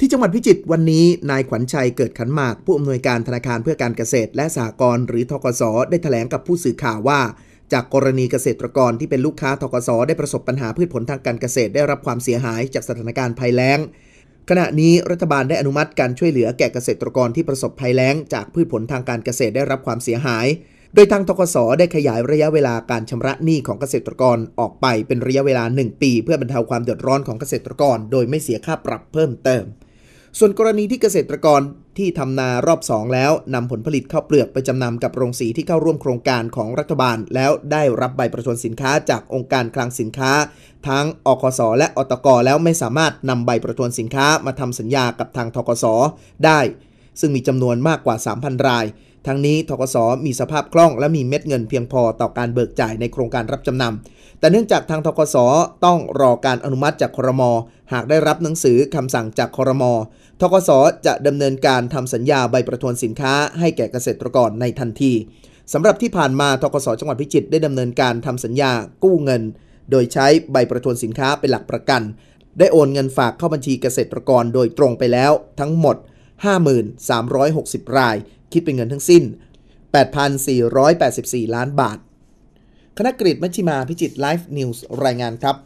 ที่จังหวัดพิจิตรวันนี้นายขวัญชัยเกิดขันหมาก ผู้อำนวยการธนาคารเพื่อการเกษตร และสหกรณ์หรือทกสได้แถลงกับผู้สื่อข่าวว่า จากกรณีเกษตรกรที่เป็นลูกค้าทกสได้ประสบปัญหาพืชผลทางการเกษตรได้รับความเสียหายจากสถานการณ์ภัยแล้ง ขณะนี้รัฐบาลได้อนุมัติการช่วยเหลือแก่เกษตรกรที่ประสบภัยแล้ง จากพืชผลทางการเกษตรได้รับความเสียหาย โดยทางทกสได้ขยายระยะเวลาการชำระหนี้ของเกษตรกรออกไปเป็นระยะเวลา 1 ปี เพื่อบรรเทาความเดือดร้อนของเกษตรกร โดยไม่เสียค่าปรับเพิ่มเติม ส่วนกรณีที่เกษตรกรที่ทำนารอบ 2 แล้วนำผลผลิตข้าวเปลือกไปจำนำกับโรงสีที่เข้าร่วมโครงการของรัฐบาล แล้วได้รับใบประชวนสินค้าจากองค์การคลังสินค้า ทั้งอคสและอตกแล้วไม่สามารถนำใบประชวนสินค้ามาทำสัญญากับทางทกสได้ ซึ่งมีจำนวนมากกว่า 3,000 ราย ทั้งนี้ทกสมีสภาพคล่องและมีเม็ดเงินเพียงพอต่อการเบิกจ่ายในโครงการรับจำนำ แต่เนื่องจากทางทกสต้องรอการอนุมัติจากครม หากได้รับหนังสือคำสั่งจากครม ทกสจะดำเนินการทำสัญญาใบประทวนสินค้าให้แก่เกษตรกรในทันทีสำหรับที่ผ่านมาทกสจังหวัดพิจิตรได้ดำเนินการทำสัญญากู้เงิน โดยใช้ใบประทวนสินค้าเป็นหลักประกัน ได้โอนเงินฝากเข้าบัญชีเกษตรกรโดยตรงไปแล้วทั้งหมด 5360 ราย คิดเป็นเงินทั้งสิ้น 8,484 ล้านบาท คณะกฤษมัชชิมาพิจิตรไลฟ์นิวส์รายงานครับ